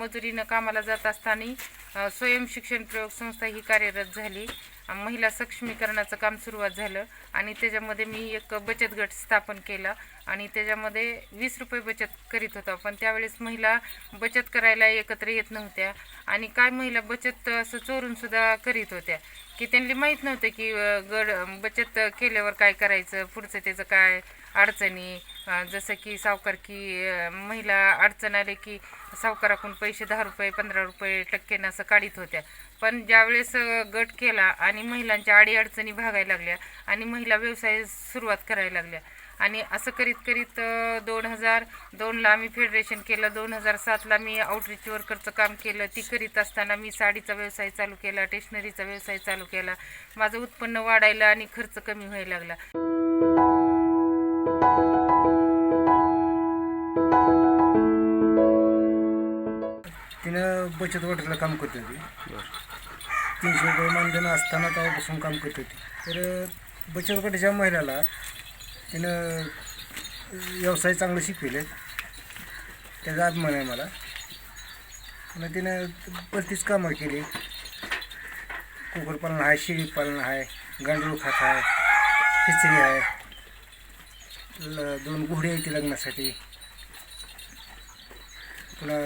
मजुरीनं कामाला जात असताना स्वयंशिक्षण प्रयोग संस्था ही कार्यरत झाली. महिला सक्षमीकरणाचं काम सुरुवात झालं आणि त्याच्यामध्ये मी एक बचत गट स्थापन केला आणि त्याच्यामध्ये वीस रुपये बचत करीत होता. पण त्यावेळेस महिला बचत करायला एकत्र येत नव्हत्या आणि काय महिला बचत असं चोरूनसुद्धा करीत होत्या की त्यांना माहीत नव्हतं की गड बचत केल्यावर काय करायचं पुढचं त्याचं काय अडचणी जसं की सावकार की महिला अडचण आले की सावकाराकडून पैसे दहा रुपये पंधरा रुपये टक्क्यानं असं काढीत होत्या. पण ज्यावेळेस गट केला आणि महिलांच्या अडीअडचणी भागायला लागल्या आणि महिला व्यवसाय सुरुवात करायला लागल्या. आणि असं करीत करीत दोन हजार दोनला आम्ही फेडरेशन केलं दोन हजार सातला मी आउटरीच वर्करचं काम केलं. ती करीत असताना मी साडीचा व्यवसाय चालू केला टेशनरीचा व्यवसाय चालू केला. माझं उत्पन्न वाढायला आणि खर्च कमी व्हायला लागला. तिनं बचत गटाला काम करत होती. तीनशे रुपये मानधन असताना तेव्हापासून काम करत होती. तर बचत गटाच्या महिलाला तिनं व्यवसाय चांगलं शिकविले त्याचा अभिमान आहे मला. आणि तिनं बरीच कामं केली. कुक्कुटपालन आहे शेळीपालन आहे गांडूळ खात आहे खिचडी आहे ल दोन घोडे आहेत लग्नासाठी. पुन्हा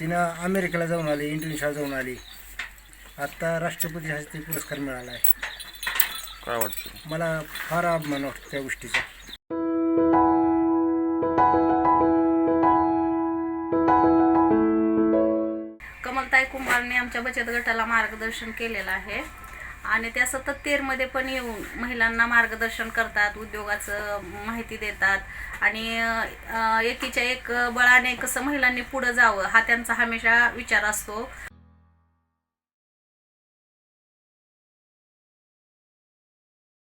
तिनं अमेरिकेला जाऊन आली इंडोनेशियाला जाऊन आली. आत्ता राष्ट्रपती हस्ते पुरस्कार मिळाला आहे. काय वाटतं? मला फार अभिमान वाटतो त्या गोष्टीचा. कमलताई कुंभारने आमच्या बचत गटाला मार्गदर्शन केलेलं आहे. आणि त्या सतत तेरमध्ये पण येऊन महिलांना मार्गदर्शन करतात उद्योगाचं माहिती देतात. आणि अं, एकीच्या एक बळाने कसं महिलांनी पुढं जावं हा त्यांचा हमेशा विचार असतो.